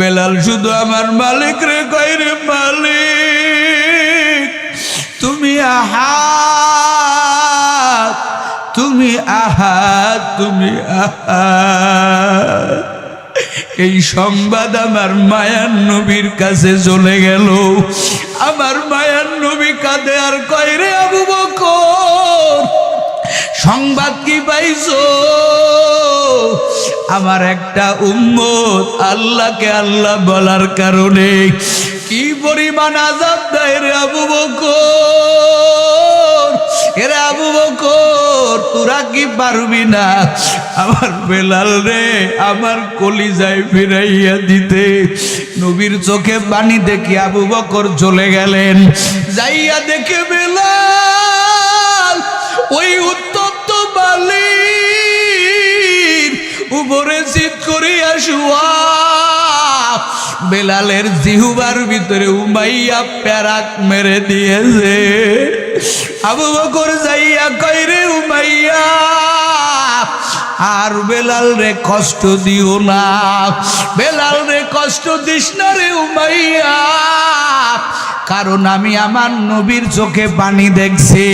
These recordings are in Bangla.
বেলাল শুধু আমার মালিক রে, কই রে মালিক? তুমি আহাত তুমি আহাত তুমি আহাত। এই সংবাদ আমার মায়ার নবীর কাছে চলে গেল। আমার মায়ার নবী কাঁদে আর কয় রে আবু বকর? সংবাদ কি পাইছো? আমার একটা উম্মত, আল্লাহকে আল্লাহ বলার কারণে কি পরিমাণ আজাব দেয় রে আবু বকর? এরে আবু বকর, তোরা কি পারবি না আমার বেলাল রে, আমার কলি কলিজায় ফিরাইয়া দিতে? নবীর চোখে পানি দেখি আবু বকর চলে গেলেন। যাইয়া দেখে বেলাল ওই উত্তপ্ত উপরে চিত করিয়া শুয়া বেলালের জিহুবার ভিতরে উমাইয়া প্যারাক মেরে দিয়েছে। আবু বকর যাইয়া কইরে, উমাইয়া, আর বেলাল রে কষ্ট দিও না। বেলাল রে কষ্ট দিস না রে, উমাইয়া। কারণ আমি আমার নবীর চোখে পানি দেখছি।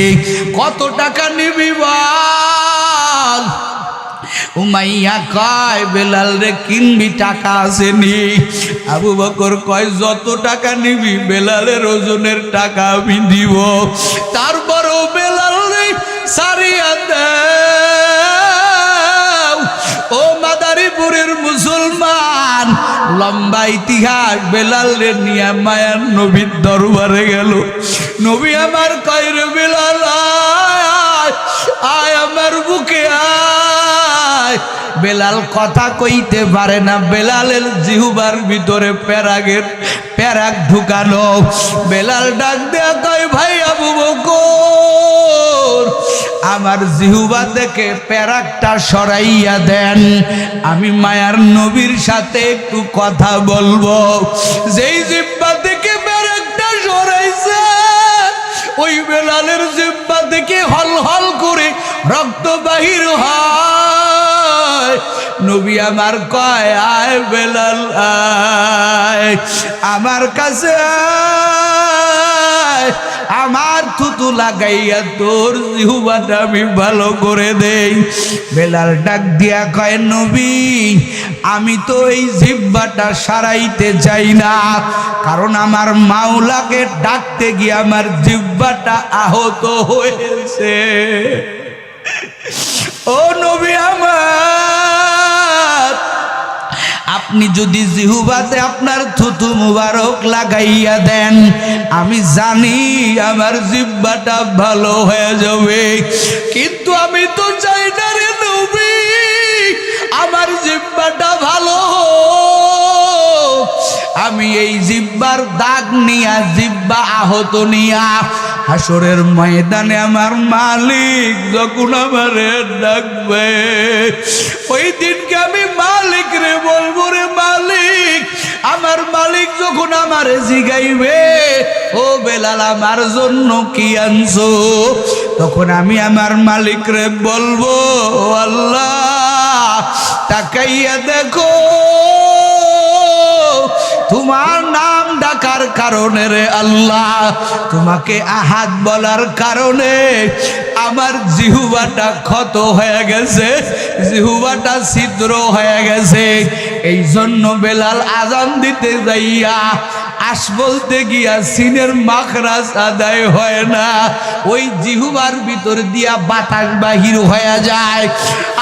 কত টাকা নিবি বল? উমাইয়া কয়, বেলাল রে, কিনবি টাকা আসেনি? আবু বকর কয়, যত টাকা নিবি, বেলালের ওজনের টাকা আমি দিব। তারপরও বেলাল রে, সারিয়া দাও। ও মাদারীপুরের মুসলমান, লম্বা ইতিহাস, বেলাল রে, নিয়ে মায়ার নবীর দরবারে গেল। নবী আমার কয় রে, বেলাল আয়, আমার বুকে আয়। বেলাল কথা কইতে পারে না। বেলালের জিহুবার ভিতরে প্যারাগের প্যারাগ ঢুকালো। বেলাল ডাক দেয়া কয়, ভাই আবু বকর, আমার জিহুবা থেকে প্যারাকটা সরাইয়া দেন। আমি মায়ার নবীর সাথে একটু কথা বলব। যেই জিব্বা থেকে প্যারাকটা সরাইছে, ওই বেলালের জিব্বা থেকে হল হল করে রক্ত বাহির হয়। নবী আমার কয়, আয় বেলাল, আয়, আমার কাছে আমার থুতু লাগাইয়া তোর জিহুবাটা আমি ভালো করে দেই। বেলাল ডাক দিয়া কয়, নবী, আমি তো এই জিব্বাটা সারাইতে চাই না, কারণ আমার মাওলাকে ডাকতে গিয়ে আমার জিব্বাটা আহত হয়েছে। ও নবী আমার, আপনি যদি জিহুবাতে আপনার থুতু মুবারক লাগাইয়া দেন, আমি জানি আমার জিব্বাটা ভালো হয়ে যাবে কিন্তু আমি তো চাই না রে নবী, আমার জিব্বাটা ভালো। আমি এই জিব্বার দাগ নিয়া, জিব্বা আহত নিয়া হাসরের ময়দানে আমার মালিক যখন আমার ডাকবে, ওই দিনকে আমি মালিক রে বলব রে মালিক। আমার মালিক যখন আমার জিগাইবে, ও বেলাল আমার জন্য কি আনছো? তখন আমি আমার মালিক রে বলব আল্লাহ, তাকাইয়া দেখো। তোমার নাম ডাকার কারণে রে আল্লাহ। তোমাকে আহাত বলার কারণে আমার জিহুবাটা ক্ষত হয়ে গেছে জিহুবাটা ছিদ্র হয়ে গেছে। এই জন্য বেলাল আজান দিতে যাইয়া আস বলতে গিয়া সিনের মাখরাজ আদায় হয় না। ওই জিহুবার ভিতর দিয়া বাতাস বাহির হয়ে যায়।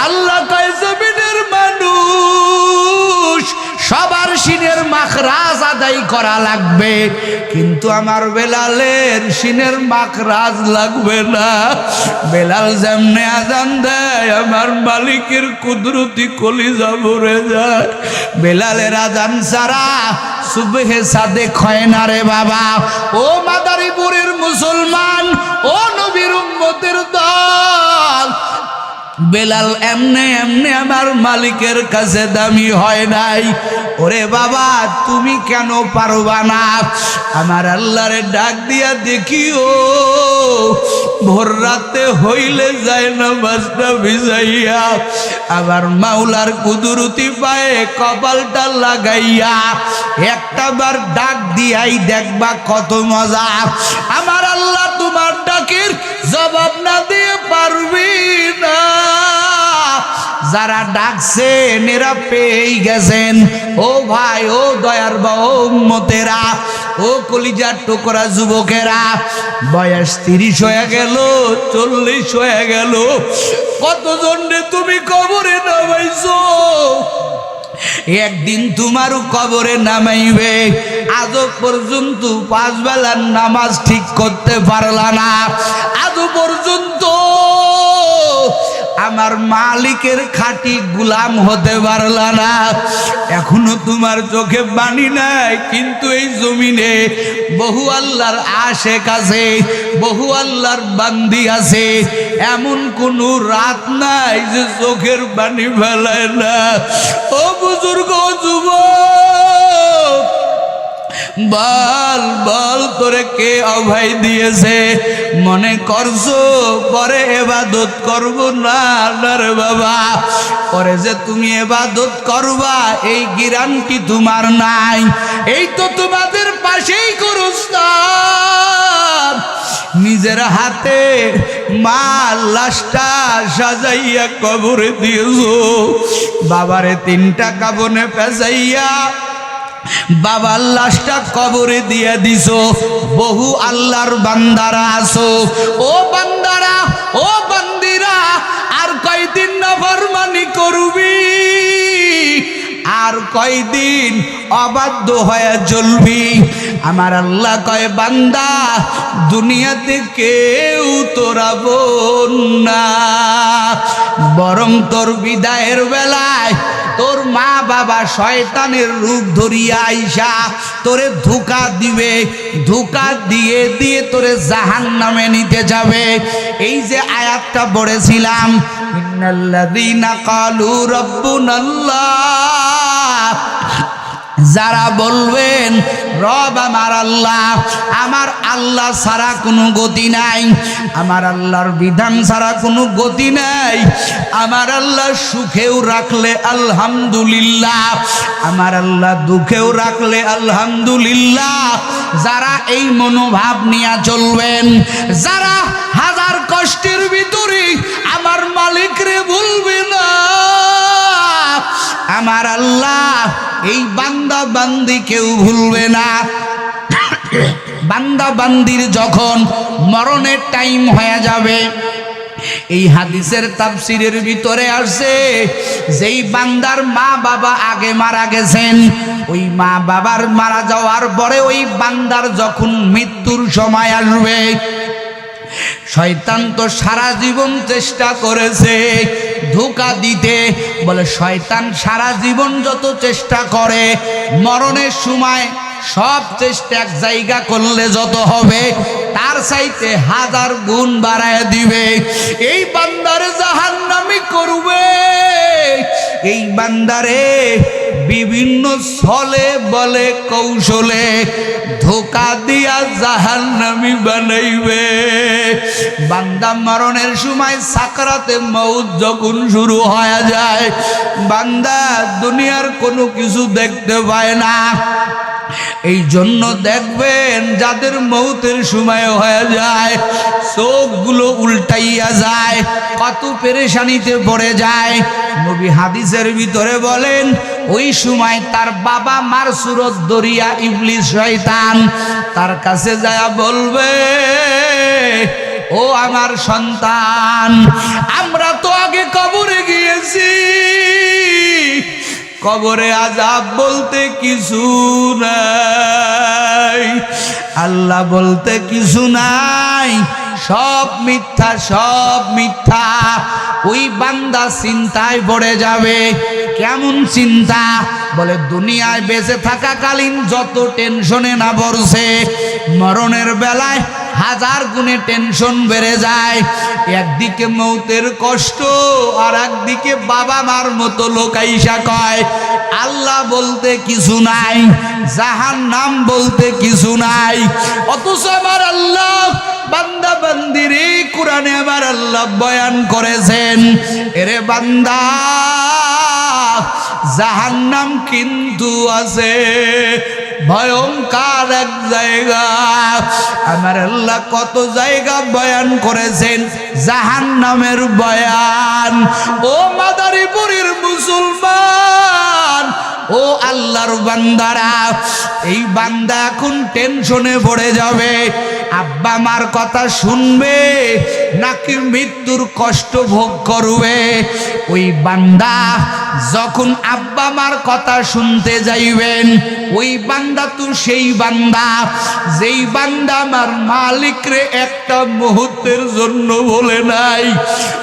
আল্লাহ কয়, জমিনের মানুষ সবার সিনের মাখরাজ আদায় করা লাগবে। কিন্তু আমার বেলালের সিনের মাখরাজ লাগবে না। বেলাল যেমনে আজান দেয়, আমার মালিকের কুদরতি কলিজা ভরে যায়। বেলালের আজান সারা সুবেহে সাদে খয় না রে বাবা। ও মাদারীপুরের মুসলমান, ও নবীর উম্মতের দল। বেলাল এমনে এমনে আমার মালিকের কাছে দামি হয় নাই। ওরে বাবা, তুমি কেন পারবা না? আমার আল্লাহরে ডাক দিয়া দেখিও, ভোর রাতে হইলে যায় না বাসটা ভিজাইয়া, আবার মাওলার কুদুরতি পায়ে কপালটা লাগাইয়া, একটা বার ডাক দিয়াই দেখবা কত মজা। আমার আল্লাহ তোমার ডাকের জবাব না দিয়ে পারবি না। যারা ডাকছেন এরা পেয়েই গেছেন। ও ভাই, ও দয়ার বা ও মতেরা ও কলিজার টুকরা যুবকেরা, বয়স তিরিশ হয়ে গেল, চল্লিশ হয়ে গেল। কতজন তুমি কবরে নামাইছো? একদিন তোমারও কবরে নামাইবে। আজও পর্যন্ত পাঁচ বেলার নামাজ ঠিক করতে পারলা না। আজও পর্যন্ত আমার মালিকের খাঁটি গুলাম হতে পারলা না। এখনও তোমার চোখে বানি নাই, কিন্তু এই জমিনে বহু আল্লাহর আশেক আছে, বহু আল্লাহর বান্দি আছে। এমন কোন রাত নাই যে চোখের বাণী ফেলায় না। ও বুজুর্গ যুবক! বল বল তোরে কে অভয় দিয়েছে? মনে করছ? পরে এবাদত করব না রে বাবা। পরে যে তুমি এবাদত করবা, এই গিরানটি তোমার নাই। এই তো তোমাদের পাশেই করস্তান নিজের হাতে মা লাশটা সাজাইয়া কবরে দিয়েছ। বাবারে তিনটা কাবনে পেঁচাইয়া বাবার লাশটা কবরে দিয়ে দিছো। বহু আল্লাহর বান্দারা আসো ও বান্দারা, ও বান্দিরা, আর কয়দিন না ফরমানি করবি? আর কয়দিন অবাধ্য হয়ে চলবি আমার আল্লাহ কয়, বান্দা, দুনিয়াতে কেউ তোরা না। বরং তোর বিদায়ের বেলায় তোর মা বাবা শয়তানের রূপ ধরিয়া আইসা, তোরে ধোকা দিবে, ধোকা দিয়ে দিয়ে তোরে জাহান নামে নিতে যাবে। এই যে আয়াতটা পড়েছিলাম, ইন্নাল্লাযীনা কালু রাব্বুনাল্লাহ। যারা বলবেন, রব আমার আল্লাহ আমার আল্লাহ ছাড়া কোনো গতি নাই, আমার আল্লাহর বিধান ছাড়া কোনো গতি নাই, আমার আল্লাহ সুখেও রাখলে আলহামদুলিল্লাহ, আমার আল্লাহ দুঃখেও রাখলে আলহামদুলিল্লাহ। যারা এই মনোভাব নিয়ে চলবেন, যারা হাজার কষ্টের ভিতরে আমার মালিকরে ভুলবে না। আমার আল্লাহ, এই বান্দা বান্দি কেউ ভুলবে না। বান্দা বান্দির যখন মরণের টাইম হয়ে যাবে, এই হাদিসের তাফসিরের ভিতরে আসছে যেই বান্দার মা বাবা আগে মারা গেছেন, ওই মা বাবার মারা যাওয়ার পরে ওই বান্দার যখন মৃত্যুর সময় আসবে শয়তান তো সারা জীবন চেষ্টা করেছে ধোকা দিতে। বলে, শয়তান সারা জীবন যত চেষ্টা করে, মরণের সময় সব চেষ্টা এক জায়গা করলে যত হবে, তার চাইতে হাজার গুণ বাড়ায় দিবে। এই বান্দারে জাহান্নামি করবে। এই বান্দারে বিভিন্ন ছলে বলে কৌশলে ধোকা দিয়া জাহান নামি বানাইবে। বান্দা মরণের সময় সাকরাতে মৌত যখন শুরু হয়ে যায়, বান্দা দুনিয়ার কোনো কিছু দেখতে পায় না। এই জন্য দেখবেন যাদের মৌতের সময় হয়ে যায়, চোখগুলো উল্টাইয়া যায়, কত পেরেশানিতে পড়ে যায়। নবী হাদিসের ভিতরে বলেন, ওই সময় তার বাবা মার সুরত দরিয়া ইবলিস শয়তান তার কাছে যায় বলবে, ও আমার সন্তান, আমরা তো আগে কবরে গিয়েছি কবরে আজাব বলতে কিছু নাই। আল্লাহ বলতে কিছু নাই। সব মিথ্যা সব মিথ্যা। ওই বান্দা চিন্তায় পড়ে যাবে। কেমন চিন্তা? বলে, দুনিয়ায় বেঁচে থাকাকালীন যত টেনশনে না পড়ছে, মরণের বেলায় হাজার গুণে টেনশন বেড়ে যায়। একদিকে মৌতের কষ্ট আর একদিকে বাবা মার মতো লোক আইসা কয়, আল্লাহ বলতে কিছু নাই জাহান নাম বলতে কিছু নাই। অথচ আমার আল্লাহ বান্দা বান্দির কোরআনে আল্লাহ বয়ান করেছেন, এরে বান্দা, জাহান্নাম কিন্তু আছে ভয়ঙ্কর এক জায়গা। আমার আল্লাহ কত জায়গা বয়ান করেছেন জাহান নামের বয়ান। ও মাদারীপুরের মুসলমান ও আল্লাহর বান্দারা, এই বান্দা এখন টেনশনে পড়ে যাবে। আব্বা মার কথা শুনবে, নাকি মৃত্যুর কষ্ট ভোগ করবে? ওই বান্দা যখন আব্বা মার কথা শুনতে যাইবেন, ওই বান্দা তো সেই বান্দা। যেই বান্দা আমার মালিক রে একটা মুহূর্তের জন্য বলে নাই।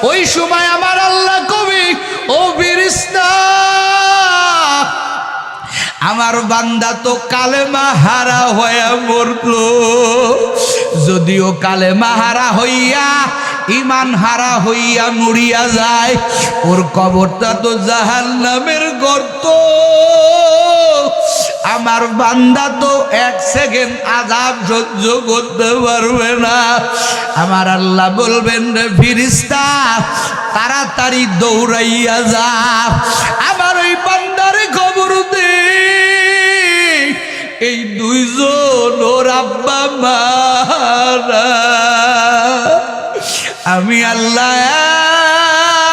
ওই সময় আমার আল্লাহ কবি ও বিরিস্তা আমার বান্দা তো কালেমা হারা হয়ে মরল। যদিও কালেমা হারা হইয়া ইমান হারা হইয়া মরিয়া যায়, ওর কবরটা তো জাহাল নামের গর্ত। আমার বান্দা তো এক সেকেন্ড আজাব সহ্য করতে পারবে না। আমার আল্লাহ বলবেন, রে ফিরিস্তা, তাড়াতাড়ি দৌড়াইয়া যা। এই দুইজন ওর আব্বা মারা। আমি আল্লাহ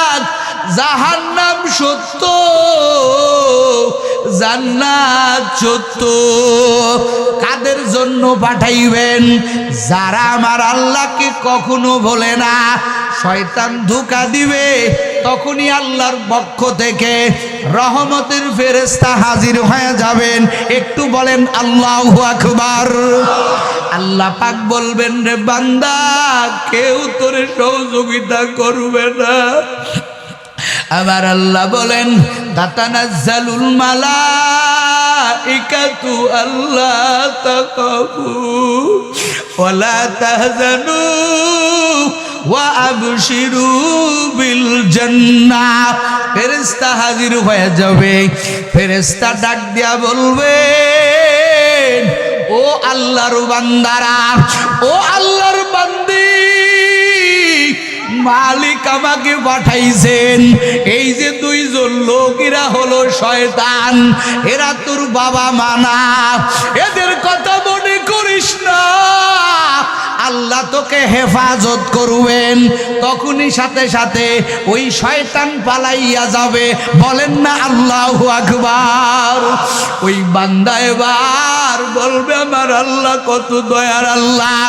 এক, জাহান্নাম সত্য জান্নাত সত্য। কাদের জন্য পাঠাইবেন? যারা আমার আল্লাহকে কখনো বলে না শয়তান ধোকা দিবে। তখনই আল্লাহর পক্ষ থেকে রহমতের ফেরেস্তা হাজির হয়ে যাবেন। একটু বলেন, আল্লাহ আকবার। আল্লাহ পাক বলবেন, রে বান্দা, কেউ তোরে সহযোগিতা করবে না। আবার আল্লাহ বলেন, দাতানাজ্জালুল মালাইকাতু আল্লাহ তাকাবু ওয়ালা তাহজানু ওয়া আবশিরু বিল জান্নাহ ফেরেশতা হাজির হয়ে যাবে। ফেরেশতা ডাক দিয়া বলবেন, ও আল্লাহর বান্দারা, ও আল্লাহর বান্দি, মালিক আমাকে পাঠাইছেন। এই যে দুইজন লোক, এরা হলো শয়তান, এরা তোর বাবা মানা এদের কথা মনে করিস না। আল্লাহ তোকে হেফাজত করবেন। তখনই সাথে সাথে ওই শয়তান পালাইয়া যাবে। বলেন না, আল্লাহ আকবার। ওই বান্দা এবার বলবে, আমার আল্লাহ কত দয়ার আল্লাহ।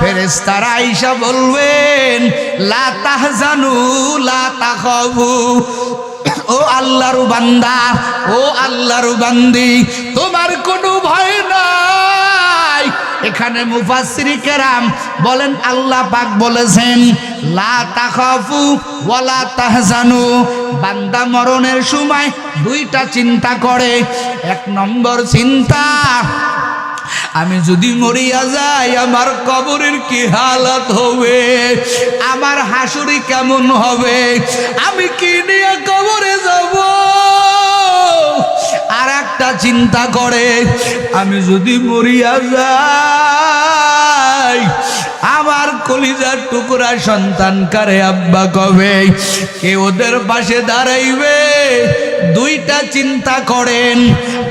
ফেরেস্তারা আইসা বলবেন, লা তাহজানু, লা তাখাবু ও আল্লাহর বান্দা, ও আল্লাহর বান্দি, তোমার কোনো ভয় নাই। এখানে মুফাসসিরি কেরাম বলেন, আল্লাহ পাক বলেছেন, লা তাখাফু ওয়ালা তাহজানু। বান্দা মরণের সময় দুইটা চিন্তা করে। এক নম্বর চিন্তা, আমি যদি মরিয়া যাই, আমার কবরের কি হালত হবে? আমার হাসুরি কেমন হবে? আমি কি নিয়ে কবরে যাব? আর একটা চিন্তা করে, আমি যদি মরিয়া যাই, আমার কলিজার টুকরা সন্তান কারে আব্বা কবে? কে ওদের পাশে দাঁড়াইবে? দুইটা চিন্তা করেন।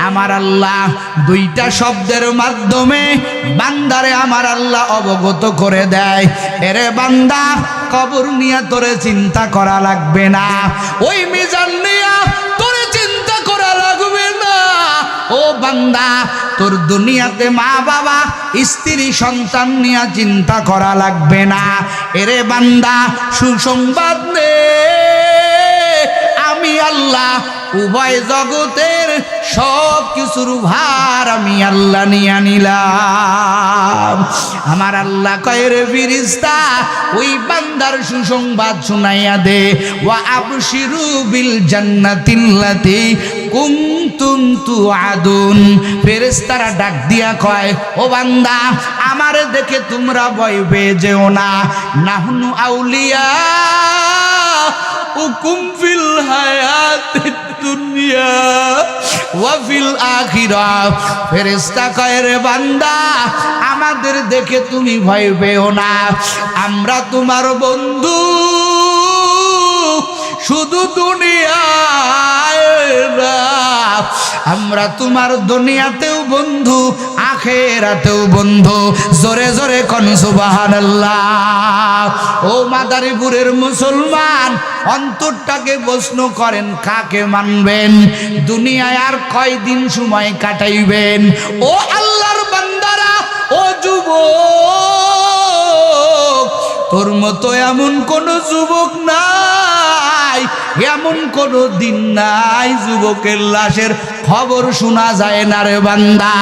আমার আল্লাহ দুইটা শব্দের মাধ্যমে বান্দারে আমার আল্লাহ অবগত করে দেয়। এরে বান্দা, কবর নিয়ে তোরে চিন্তা করা লাগবে না। ওই মিজান নিয়া ও বান্দা, তোর দুনিয়াতে মা বাবা, স্ত্রী সন্তান নিয়ে চিন্তা করা লাগবে না। এরে বান্দা, সুসংবাদ নে। আমি আল্লাহ, উভয় জগতের সব কিছুর ভার আমি আল্লাহ নিয়ে নিলাম। আমার আল্লাহ কয়ের ফিরিস্তা, ওই বান্দার সুসংবাদ শুনাইয়া দে। ওয়া আবশিরু বিল জান্নাতিল্লাতি কুনতুম তুআদুন? ফেরেশতারা ডাক দিয়া কয়, ও বান্দা, আমার দেখে তোমরা ভয় পেয়ে যেও না। নাহনু আউলিয়া, উকুম ফিল হায়াতিদ দুনিয়া ওয়া ফিল আখিরা। ফেরেশতা কয়, রে বান্দা, আমাদের দেখে তুমি ভয় পেও না। আমরা তোমার বন্ধু। শুধু দুনিয়ায় না, আমরা তোমার দুনিয়াতেও বন্ধু, আখেরাতেও বন্ধু। জোরে জোরে কন সুবহানাল্লাহ। ও মাদারীপুরের মুসলমান, অন্তরটাকে প্রশ্ন করেন, কাকে মানবেন? দুনিয়ায় আর কয়দিন সময় কাটাইবেন? ও আল্লাহর বান্দারা, ও যুবক, তোর মতো এমন কোন যুবক নাই। এমন কোন দিন নাই, যুবকের লাশের খবর শোনা যায় না রে বান্দা।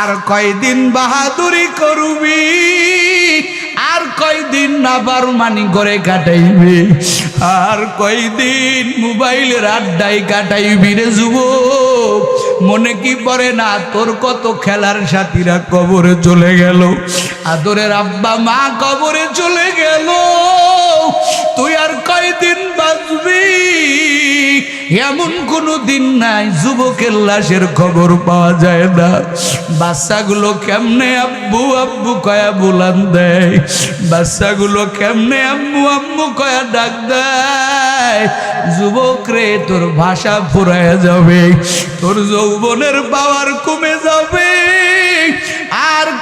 আর কয়দিন বাহাদুরি করবি, আর কয়দিন না বারমানি করে কাটাইবি, আর কয়দিন মোবাইলের আড্ডায় কাটাইবি রে যুবক। মনে কি পড়ে না, তোর কত খেলার সাথীরা কবরে চলে গেল, আদরের আব্বা মা কবরে চলে গেল। তুই আর কয়দিন এমন কোনো দিন নাই, যুবকের লাশের খবর পাওয়া যায় না। বাচ্চাগুলো কেমনে আব্বু আব্বু কয়া বুলান দেয়? বাচ্চাগুলো কেমনে আম্মু আম্মু কয়া ডাক দেয়? যুবক রে, তোর ভাষা ফুরায় যাবে, তোর যৌবনের পাওয়ার কমে যাবে।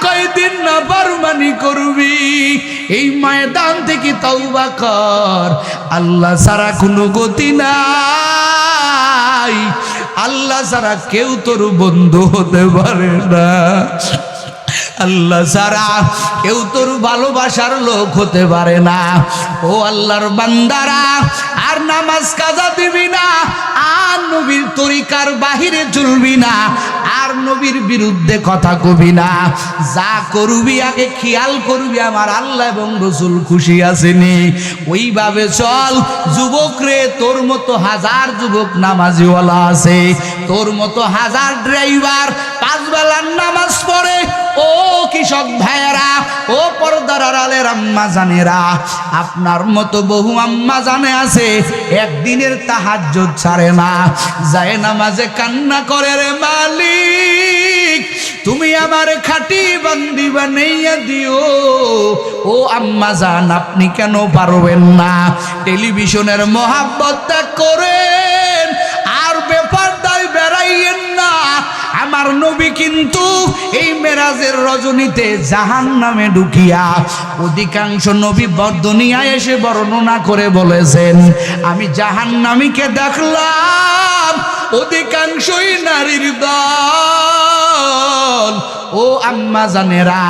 কয়দিন না বারমানি করবি? এই ময়দান থেকে তওবা কর। আল্লাহ সারা কোনো গতি নাই। আল্লাহ সারা কেউ তোর বন্ধু হতে পারে না। আল্লাহ সারা কেউ তোর ভালোবাসার লোক হতে পারে না। ও আল্লাহর বান্দারা, আর নামাজ কাজা দিবি না। আর নবীর তরিকার বাহিরে চলবি না, আর নবীর বিরুদ্ধে কথা কবি না। যা করবি, আগে খেয়াল করবি, আমার আল্লাহ এবং রসুল খুশি আসেনি। ওইভাবে চল, যুবক রে, তোর মতো হাজার যুবক নামাজিওয়ালা আছে। তোর মতো হাজার ড্রাইভার পাঁচ বেলার নামাজ পড়ে। ও কৃষক ভাইয়েরা, ও পর্দার আড়ালের আম্মা জানেরা, আপনার মতো বহু আম্মা জানে আছে, একদিনের তাহাজ্জ ছাড়ে না যায় নামাজে কান্না করে রে মালিক। তুমি আমার খাটি বান্দি বানাইয়া দিও। ও আম্মা জান, আপনি কেন পারবেন না? টেলিভিশনের মহাব্বত করেন, আর বেপার দায় বেড়াইয়েন আমার নবী কিন্তু এই মেরাজের রজনীতে জাহান নামে ঢুকিয়া অধিকাংশ নবী বর্দনিয়ায় এসে বর্ণনা করে বলেছেন, আমি জাহান নামীকে দেখলাম, অধিকাংশই নারীর দল। ও আম্মা জানেরা,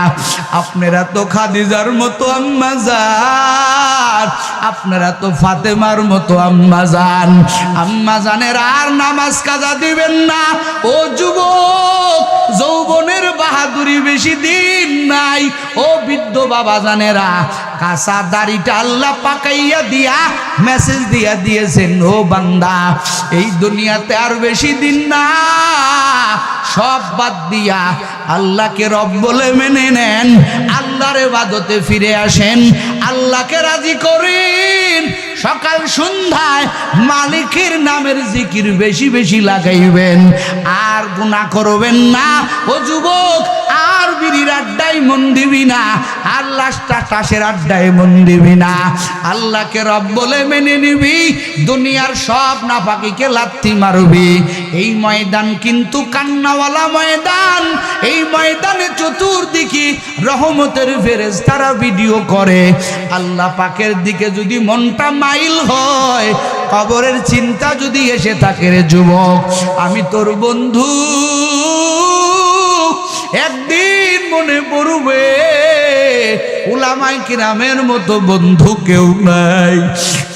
আপনারা তো খাদিজার মতো আম্মা যান আপনারা তো ফাতেমার মতো আম্মা যান আম্মা জানের আর নামাজ কাজা দিবেন না। ও যুবক, যৌবনের বাহাদুরি বেশি দিন নাই। ও বৃদ্ধ বাবা জানেরা কাঁচা দাড়িটা আল্লাহ পাকাইয়া দিয়া মেসেজ দিয়া দিয়েছেন ও বান্দা, এই দুনিয়াতে আর বেশি দিন না। সব বাদ দিয়া আল্লাহকে রব বলে মেনে নেন, আল্লাহর এবাদতে ফিরে আসেন, আল্লাহকে রাজি করেন। সকাল সন্ধ্যায় মালিকের নামের জিকির বেশি বেশি লাগাইবেন, আর গুণা করবেন না। ও যুবক, আর বিড়ির আড্ডায় মন দিবি না। আর তাসের আড্ডায় মন দিবি না। আল্লাহকে রব বলে মেনে নিবি, দুনিয়ার সব নাপাকিকে লাথি মারবি। এই ময়দান কিন্তু কান্নাওয়ালা ময়দান। এই ময়দানে চতুর্দিকে রহমতের ফেরেজ তারা ভিডিও করে। আল্লাহ পাকের দিকে যদি মনটা মাইল হয়, কবরের চিন্তা যদি এসে থাকে রে যুবক, আমি তোর বন্ধু। একদিন মনে পড়বে উলামাই কিরামের মতো বন্ধু কেউ নাই।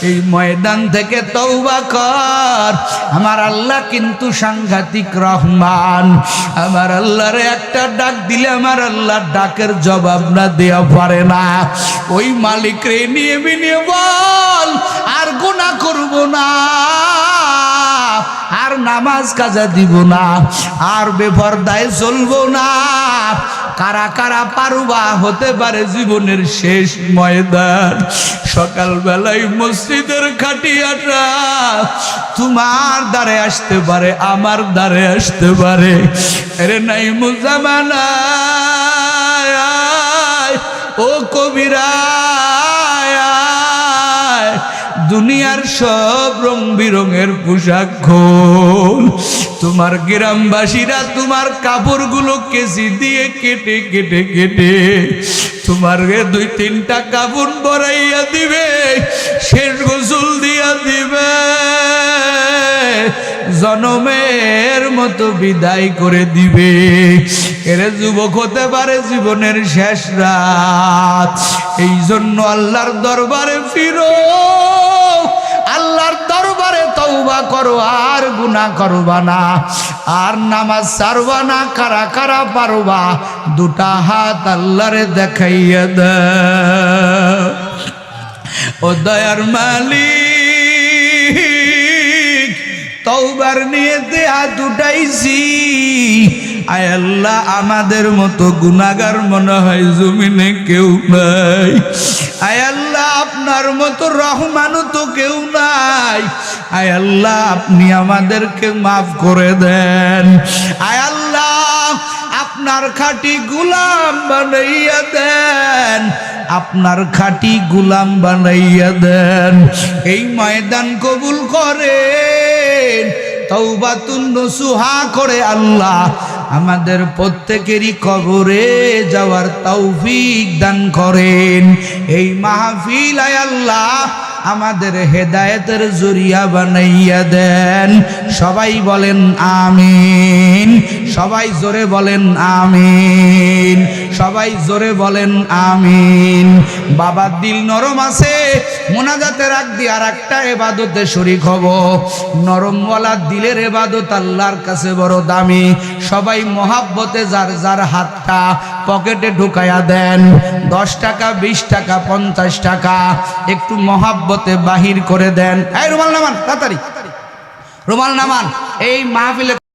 এই ময়দান থেকে তৌবা কর। আমার আল্লাহ কিন্তু সাংঘাতিক রহমান। আমার আল্লাহরে একটা ডাক দিলে আমার আল্লাহ ডাকের জবাব না দেওয়া পারে না। ওই মালিক রে নিয়ে বিনিয়ে বল, আর গুণা করব না। নামাজ কাজা দিব না, আর বেপরদায় চলবো না। কারা কারা পারুবা হতে পারে জীবনের শেষ ময়দান। সকালবেলায় মসজিদের খাটিয়াটা তোমার দ্বারে আসতে পারে, আমার দ্বারে আসতে পারে। আরে নাই মুজামানা ও কবিরা দুনিয়ার সব রং বিরঙের পোশাক খোল। তোমার গ্রামবাসীরা তোমার কাপড়গুলো কেজি দিয়ে কেটে কেটে কেটে, তোমার দুই তিনটা কাপড় বড়াইয়া দিবে, শেষ গোসল দিয়া দিবে। জনমের মতো বিদায় করে দিবে। এরে যুবক হতে পারে জীবনের শেষ রাত এই জন্য আল্লাহর দরবারে ফিরো। তওবা করো, আর গুনাহ করবা না। আর নামাজ সারবা না, কারা কারা পারবা, দুটা হাত আল্লাহরে দেখাইয়া দাও ও দয়ার মালিক তৌবার নিয়ে হাত উঠাইছি। আয় আল্লাহ, আমাদের মতো গুনাগার মনে হয় জমিনে কেউ নাই। আয় আল্লাহ আপনার মতো রহমানও তো কেউ নাই। আয় আল্লাহ, আপনি আমাদেরকে মাফ করে দেন। আয় আল্লাহ, আপনার খাটি গুলাম বানাইয়া দেন। আপনার খাটি গুলাম বানাইয়া দেন। এই ময়দান কবুল করেন তৌবাতুন নসুহা করে আল্লাহ। আমাদের প্রত্যেকেরই কবরে যাওয়ার তৌফিক দান করেন। এই মাহফিল আল্লাহ আমাদের হেদায়েতের জরিয়া বানাইয়া দেন। সবাই বলেন, আমিন। সবাই জোরে বলেন আমিন। সবাই জোরে বলেন আমিন। বাবার দিল নরম আছে মোনাজাতে রাখ দি আর একটা এবাদতে শরিক হব। নরমওয়ালা দিলের এবাদত আল্লাহর কাছে বড় দামি। সবাই মহাব্বতে যার যার হাতটা পকেটে ঢুকায়া দেন। দশ টাকা, বিশ টাকা, পঞ্চাশ টাকা একটু মহাব্বতে বাহির করে দেন। এই রুমাল নামান, তাড়াতাড়ি। রুমাল নামান, এই মাহফিলে